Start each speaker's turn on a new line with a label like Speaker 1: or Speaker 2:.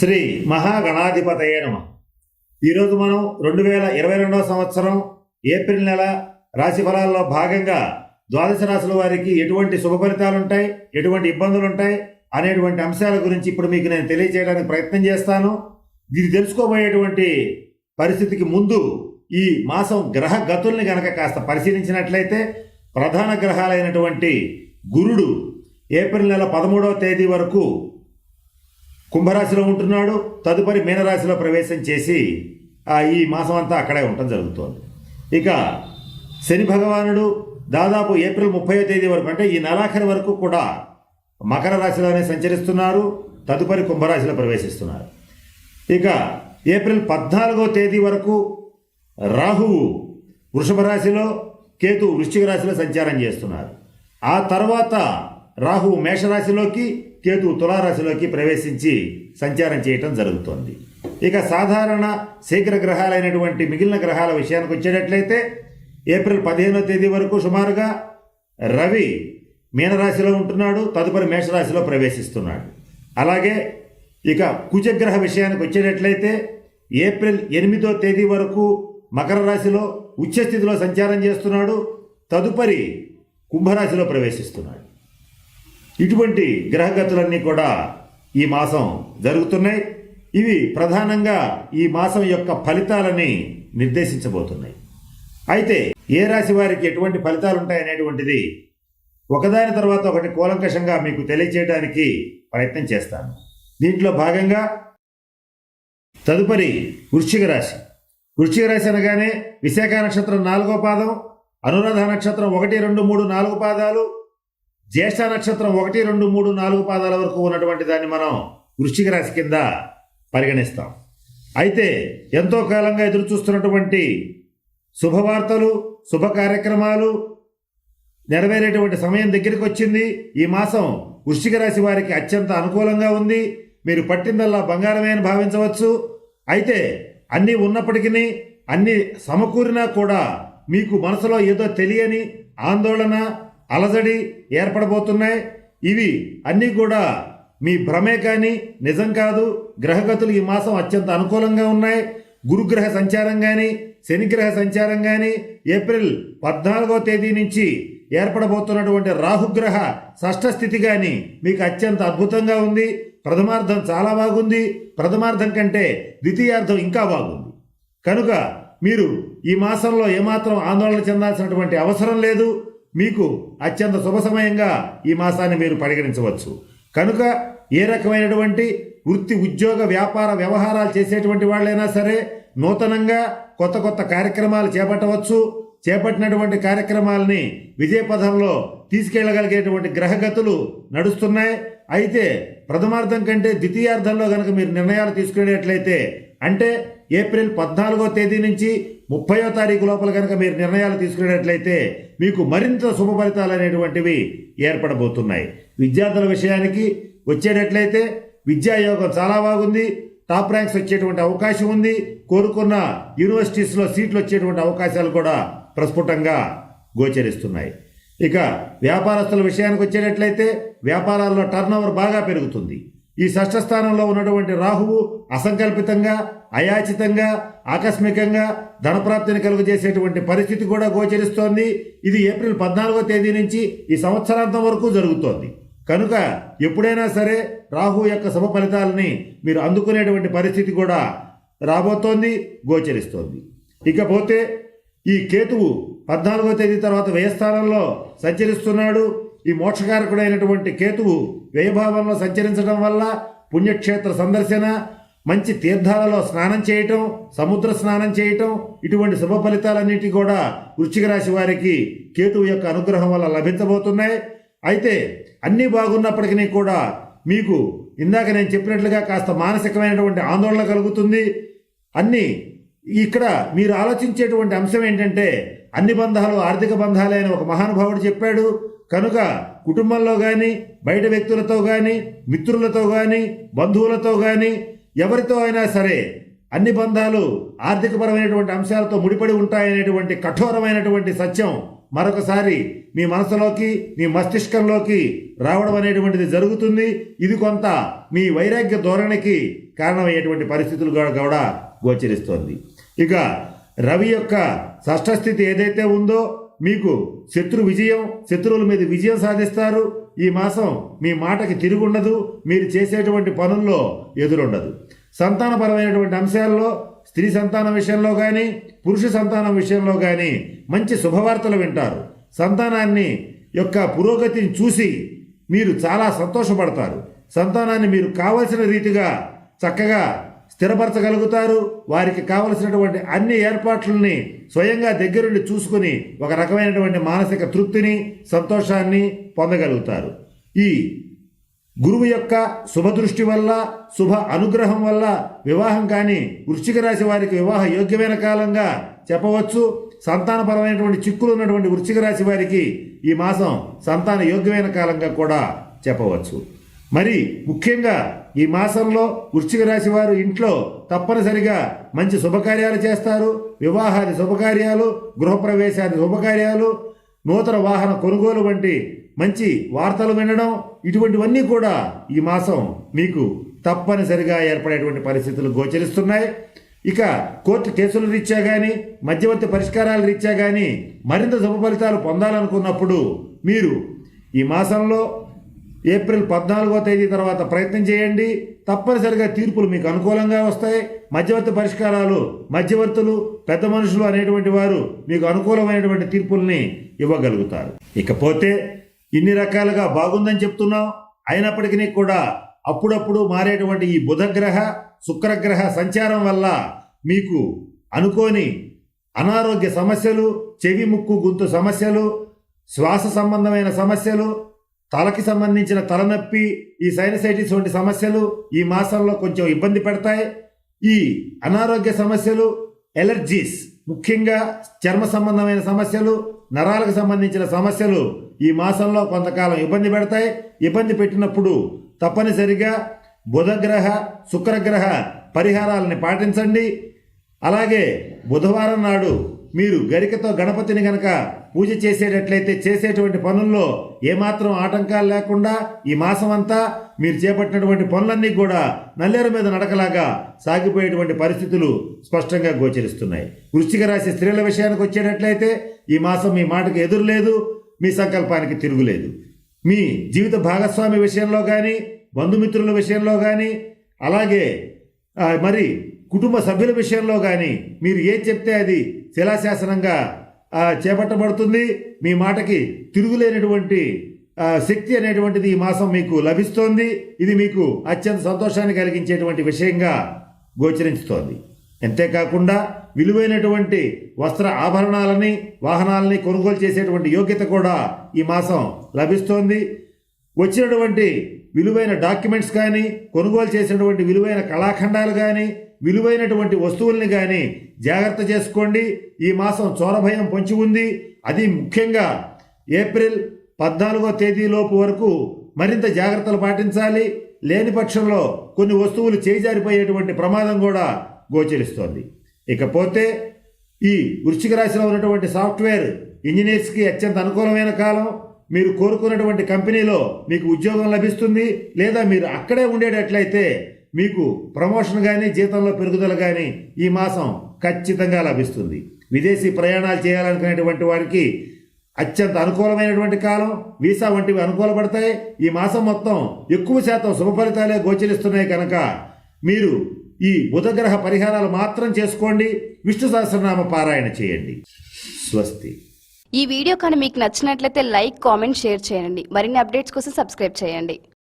Speaker 1: శ్రీ మహాగణాధిపతయే నమ. ఈరోజు మనం రెండు వేల ఇరవై రెండవ సంవత్సరం ఏప్రిల్ నెల రాశి ఫలాల్లో భాగంగా ద్వాదశ రాశుల వారికి ఎటువంటి శుభ ఫలితాలు ఉంటాయి ఎటువంటి ఇబ్బందులు ఉంటాయి అనేటువంటి అంశాల గురించి ఇప్పుడు మీకు నేను తెలియజేయడానికి ప్రయత్నం చేస్తాను. ఇది తెలుసుకోబోయేటువంటి పరిస్థితికి ముందు ఈ మాసం గ్రహ గతుల్ని గనక కాస్త పరిశీలించినట్లయితే ప్రధాన గ్రహాలైనటువంటి గురుడు ఏప్రిల్ నెల పదమూడవ తేదీ వరకు కుంభరాశిలో ఉంటున్నాడు తదుపరి మీనరాశిలో ప్రవేశం చేసి ఆ, ఈ మాసం అంతా అక్కడే ఉండటం జరుగుతోంది. ఇక శని భగవానుడు దాదాపు ఏప్రిల్ ముప్పై తేదీ వరకు అంటే ఈ నెలాఖరి వరకు కూడా మకర రాశిలోనే సంచరిస్తున్నారు తదుపరి కుంభరాశిలో ప్రవేశిస్తున్నారు. ఇక ఏప్రిల్ పద్నాలుగో తేదీ వరకు రాహువు వృషభ రాశిలో కేతు వృశ్చిక రాశిలో సంచారం చేస్తున్నారు. ఆ తర్వాత రాహువు మేషరాశిలోకి కేతు తులారాశిలోకి ప్రవేశించి సంచారం చేయటం జరుగుతోంది. ఇక సాధారణ శీఘ్ర గ్రహాలైనటువంటి మిగిలిన గ్రహాల విషయానికి వచ్చేటట్లయితే ఏప్రిల్ పదిహేనో తేదీ వరకు సుమారుగా రవి మీనరాశిలో ఉంటున్నాడు తదుపరి మేషరాశిలో ప్రవేశిస్తున్నాడు. అలాగే ఇక కుజగ్రహ విషయానికి వచ్చేటట్లయితే ఏప్రిల్ ఎనిమిదో తేదీ వరకు మకర రాశిలో ఉచ్చస్థితిలో సంచారం చేస్తున్నాడు తదుపరి కుంభరాశిలో ప్రవేశిస్తున్నాడు. ఇటువంటి గ్రహగతులన్నీ కూడా ఈ మాసం జరుగుతున్నాయి. ఇవి ప్రధానంగా ఈ మాసం యొక్క ఫలితాలని నిర్దేశించబోతున్నాయి. అయితే ఏ రాశి వారికి ఎటువంటి ఫలితాలు ఉంటాయనేటువంటిది ఒకదాని తర్వాత ఒకటి కూలంకషంగా మీకు తెలియచేయడానికి ప్రయత్నం చేస్తాను. దీంట్లో భాగంగా తదుపరి వృశ్చిక రాశి. వృశ్చిక రాశి అనగానే విశాఖ నక్షత్రం నాలుగో పాదం అనురాధ నక్షత్రం ఒకటి రెండు మూడు నాలుగు పాదాలు జ్యేష్ఠ నక్షత్రం ఒకటి రెండు మూడు నాలుగు పాదాల వరకు ఉన్నటువంటి దాన్ని మనం వృశ్చిక రాశి కింద పరిగణిస్తాం. అయితే ఎంతో కాలంగా ఎదురు చూస్తున్నటువంటి శుభవార్తలు శుభ కార్యక్రమాలు నెరవేరేటువంటి సమయం దగ్గరికి వచ్చింది. ఈ మాసం వృశ్చిక రాశి వారికి అత్యంత అనుకూలంగా ఉంది. మీరు పట్టిందల్లా బంగారమే అని భావించవచ్చు. అయితే అన్నీ ఉన్నప్పటికీ అన్నీ సమకూరినా కూడా మీకు మనసులో ఏదో తెలియని ఆందోళన అలజడి ఏర్పడబోతున్నాయి. ఇవి అన్నీ కూడా మీ భ్రమే కానీ నిజం కాదు. గ్రహగతులు ఈ మాసం అత్యంత అనుకూలంగా ఉన్నాయి. గురుగ్రహ సంచారం కానీ శనిగ్రహ సంచారం కానీ ఏప్రిల్ పద్నాలుగో తేదీ నుంచి ఏర్పడబోతున్నటువంటి రాహుగ్రహ షష్ఠ స్థితి కానీ మీకు అత్యంత అద్భుతంగా ఉంది. ప్రథమార్థం చాలా బాగుంది. ప్రథమార్థం కంటే ద్వితీయార్థం ఇంకా బాగుంది. కనుక మీరు ఈ మాసంలో ఏమాత్రం ఆందోళన చెందాల్సినటువంటి అవసరం లేదు. మీకు అత్యంత శుభ సమయంగా ఈ మాసాన్ని మీరు పరిగణించవచ్చు. కనుక ఏ రకమైనటువంటి వృత్తి ఉద్యోగ వ్యాపార వ్యవహారాలు చేసేటువంటి వాళ్ళైనా సరే నూతనంగా కొత్త కొత్త కార్యక్రమాలు చేపట్టవచ్చు. చేపట్టినటువంటి కార్యక్రమాలని విజయపథంలో తీసుకెళ్ళగలిగేటువంటి గ్రహగతులు నడుస్తున్నాయి. అయితే ప్రథమార్థం కంటే ద్వితీయార్థంలో కనుక మీరు నిర్ణయాలు తీసుకునేట్లయితే అంటే ఏప్రిల్ పద్నాలుగో తేదీ నుంచి ముప్పయో తారీఖు లోపల కనుక మీరు నిర్ణయాలు తీసుకునేటట్లయితే మీకు మరింత శుభ ఫలితాలు అనేటువంటివి ఏర్పడబోతున్నాయి. విద్యార్థుల విషయానికి వచ్చేటట్లయితే విద్యాయోగం చాలా బాగుంది. టాప్ ర్యాంక్స్ వచ్చేటువంటి అవకాశం ఉంది. కోరుకున్న యూనివర్సిటీస్లో సీట్లు వచ్చేటువంటి అవకాశాలు కూడా ప్రస్ఫుటంగా గోచరిస్తున్నాయి. ఇక వ్యాపారస్తుల విషయానికి వచ్చేటట్లయితే వ్యాపారాల్లో టర్నోవర్ బాగా పెరుగుతుంది. ఈ షష్ఠ స్థానంలో ఉన్నటువంటి రాహువు అసంకల్పితంగా అయాచితంగా ఆకస్మికంగా ధనప్రాప్తిని కలుగజేసేటువంటి పరిస్థితి కూడా గోచరిస్తోంది. ఇది ఏప్రిల్ పద్నాలుగో తేదీ నుంచి ఈ సంవత్సరాంతం వరకు జరుగుతోంది. కనుక ఎప్పుడైనా సరే రాహు యొక్క శుభ ఫలితాలని మీరు అందుకునేటువంటి పరిస్థితి కూడా రాబోతోంది గోచరిస్తోంది. ఇకపోతే ఈ కేతువు పద్నాలుగో తేదీ తర్వాత వ్యయస్థానంలో సంచరిస్తున్నాడు. ఈ మోక్షకారకుడైనటువంటి కేతువు వ్యయభావంలో సంచరించడం వల్ల పుణ్యక్షేత్ర సందర్శన మంచి తీర్థాలలో స్నానం చేయటం సముద్ర స్నానం చేయటం ఇటువంటి శుభ ఫలితాలన్నిటి కూడా వృశ్చిక రాశి వారికి కేతువు యొక్క అనుగ్రహం వల్ల లభించబోతున్నాయి. అయితే అన్నీ బాగున్నప్పటికీ కూడా మీకు ఇందాక నేను చెప్పినట్లుగా కాస్త మానసికమైనటువంటి ఆందోళన కలుగుతుంది. అన్నీ ఇక్కడ మీరు ఆలోచించేటువంటి అంశం ఏంటంటే అన్ని బంధాలు ఆర్థిక బంధాలే అని ఒక మహానుభావుడు చెప్పాడు. కనుక కుటుంబంలో కానీ బయట వ్యక్తులతో కానీ మిత్రులతో కానీ బంధువులతో కానీ ఎవరితో అయినా సరే అన్ని బంధాలు ఆర్థికపరమైనటువంటి అంశాలతో ముడిపడి ఉంటాయనేటువంటి కఠోరమైనటువంటి సత్యం మరొకసారి మీ మనసులోకి మీ మస్తిష్కంలోకి రావడం అనేటువంటిది జరుగుతుంది. ఇది కొంత మీ వైరాగ్య ధోరణికి కారణమయ్యేటువంటి పరిస్థితులు కూడా గోచరిస్తోంది. ఇక రవి యొక్క షష్ఠస్థితి ఏదైతే ఉందో మీకు శత్రు విజయం శత్రువుల మీద విజయం సాధిస్తారు. ఈ మాసం మీ మాటకి తిరుగుండదు. మీరు చేసేటువంటి పనుల్లో ఎదురుండదు. సంతానపరమైనటువంటి అంశాల్లో స్త్రీ సంతానం విషయంలో కానీ పురుష సంతానం విషయంలో కానీ మంచి శుభవార్తలు వింటారు. సంతానాన్ని యొక్క పురోగతిని చూసి మీరు చాలా సంతోషపడతారు. సంతానాన్ని మీరు కావలసిన రీతిగా చక్కగా స్థిరపరచగలుగుతారు. వారికి కావలసినటువంటి అన్ని ఏర్పాట్లని స్వయంగా దగ్గరుండి చూసుకుని ఒక రకమైనటువంటి మానసిక తృప్తిని సంతోషాన్ని పొందగలుగుతారు. ఈ గురువు యొక్క శుభదృష్టి వల్ల శుభ అనుగ్రహం వల్ల వివాహం కానీ వృశ్చిక రాశి వారికి వివాహ యోగ్యమైన కాలంగా చెప్పవచ్చు. సంతానపరమైనటువంటి చిక్కులు ఉన్నటువంటి వృశ్చిక రాశి వారికి ఈ మాసం సంతాన యోగ్యమైన కాలంగా కూడా చెప్పవచ్చు. మరి ముఖ్యంగా ఈ మాసంలో వృశ్చిక రాశి వారు ఇంట్లో తప్పనిసరిగా మంచి శుభకార్యాలు చేస్తారు. వివాహాది శుభకార్యాలు గృహప్రవేశాది శుభకార్యాలు నూతన వాహన కొనుగోలు వంటి మంచి వార్తలు వినడం ఇటువంటివన్నీ కూడా ఈ మాసం మీకు తప్పనిసరిగా ఏర్పడేటువంటి పరిస్థితులు గోచరిస్తున్నాయి. ఇక కోర్టు కేసుల రీత్యా కానీ మధ్యవర్తి పరిష్కారాల రీత్యా కానీ మరింత శుభ ఫలితాలు పొందాలనుకున్నప్పుడు మీరు ఈ మాసంలో ఏప్రిల్ పద్నాలుగో తేదీ తర్వాత ప్రయత్నం చేయండి. తప్పనిసరిగా తీర్పులు మీకు అనుకూలంగా వస్తాయి. మధ్యవర్తి పరిష్కారాలు మధ్యవర్తులు పెద్ద మనుషులు అనేటువంటి వారు మీకు అనుకూలమైనటువంటి తీర్పుల్ని ఇవ్వగలుగుతారు. ఇకపోతే ఇన్ని రకాలుగా బాగుందని చెప్తున్నాం. అయినప్పటికీ కూడా అప్పుడప్పుడు మారేటువంటి ఈ బుధగ్రహ శుక్రగ్రహ సంచారం వల్ల మీకు అనుకోని అనారోగ్య సమస్యలు చెవి ముక్కు గొంతు సమస్యలు శ్వాస సంబంధమైన సమస్యలు తలకి సంబంధించిన తలనొప్పి ఈ సైనసైటిస్ వంటి సమస్యలు ఈ మాసంలో కొంచెం ఇబ్బంది పెడతాయి. ఈ అనారోగ్య సమస్యలు ఎలర్జీస్ ముఖ్యంగా చర్మ సంబంధమైన సమస్యలు నరాలకు సంబంధించిన సమస్యలు ఈ మాసంలో కొంతకాలం ఇబ్బంది పెడతాయి. ఇబ్బంది పెట్టినప్పుడు తప్పనిసరిగా బుధగ్రహ శుక్రగ్రహ పరిహారాలని పాటించండి. అలాగే బుధవారం నాడు మీరు గరికతో గణపతిని గనక పూజ చేసేటట్లయితే చేసేటువంటి పనుల్లో ఏమాత్రం ఆటంకాలు లేకుండా ఈ మాసం అంతా మీరు చేపట్టినటువంటి పనులన్నీ కూడా నల్లేరు మీద నడకలాగా సాగిపోయేటువంటి పరిస్థితులు స్పష్టంగా గోచరిస్తున్నాయి. వృశ్చిక రాశి స్త్రీల విషయానికి వచ్చేటట్లయితే ఈ మాసం మీ మాటకు ఎదురులేదు మీ సంకల్పానికి తిరుగులేదు. మీ జీవిత భాగస్వామి విషయంలో కానీ బంధుమిత్రుల విషయంలో కానీ అలాగే మరి కుటుంబ సభ్యుల విషయంలో కానీ మీరు ఏం చెప్తే అది శిలాశాసనంగా చేపట్టబడుతుంది. మీ మాటకి తిరుగులేనటువంటి శక్తి అనేటువంటిది ఈ మాసం మీకు లభిస్తోంది. ఇది మీకు అత్యంత సంతోషాన్ని కలిగించేటువంటి విషయంగా గోచరించుతోంది. అంతేకాకుండా విలువైనటువంటి వస్త్ర ఆభరణాలని వాహనాలని కొనుగోలు చేసేటువంటి యోగ్యత కూడా ఈ మాసం లభిస్తోంది. వచ్చినటువంటి విలువైన డాక్యుమెంట్స్ కానీ కొనుగోలు చేసినటువంటి విలువైన కళాఖండాలు కానీ విలువైనటువంటి వస్తువుల్ని కానీ జాగ్రత్త చేసుకోండి. ఈ మాసం చోరభయం పొంచి ఉంది. అది ముఖ్యంగా ఏప్రిల్ పద్నాలుగో తేదీలోపు వరకు మరింత జాగ్రత్తలు పాటించాలి. లేని పక్షంలో కొన్ని వస్తువులు చేజారిపోయేటువంటి ప్రమాదం కూడా గోచరిస్తోంది. ఇకపోతే ఈ వృశ్చిక రాశిలో ఉన్నటువంటి సాఫ్ట్వేర్ ఇంజనీర్స్కి అత్యంత అనుకూలమైన కాలం. మీరు కోరుకున్నటువంటి కంపెనీలో మీకు ఉద్యోగం లభిస్తుంది. లేదా మీరు అక్కడే ఉండేటట్లయితే మీకు ప్రమోషన్ కానీ జీతంలో పెరుగుదల కానీ ఈ మాసం ఖచ్చితంగా లభిస్తుంది. విదేశీ ప్రయాణాలు చేయాలనుకునేటువంటి వారికి అత్యంత అనుకూలమైనటువంటి కాలం వీసా వంటివి అనుకూలపడతాయి. ఈ మాసం మొత్తం ఎక్కువ శాతం శుభ ఫలితాలే గోచరిస్తున్నాయి కనుక మీరు ఈ బుధగ్రహ పరిహారాలు మాత్రం చేసుకోండి. విష్ణు సహస్రనామ పారాయణ చేయండి. స్వస్తి.
Speaker 2: ఈ వీడియో కానీ మీకు నచ్చినట్లయితే లైక్ కామెంట్ షేర్ చేయండి. మరిన్ని అప్డేట్స్ కోసం సబ్స్క్రైబ్ చేయండి.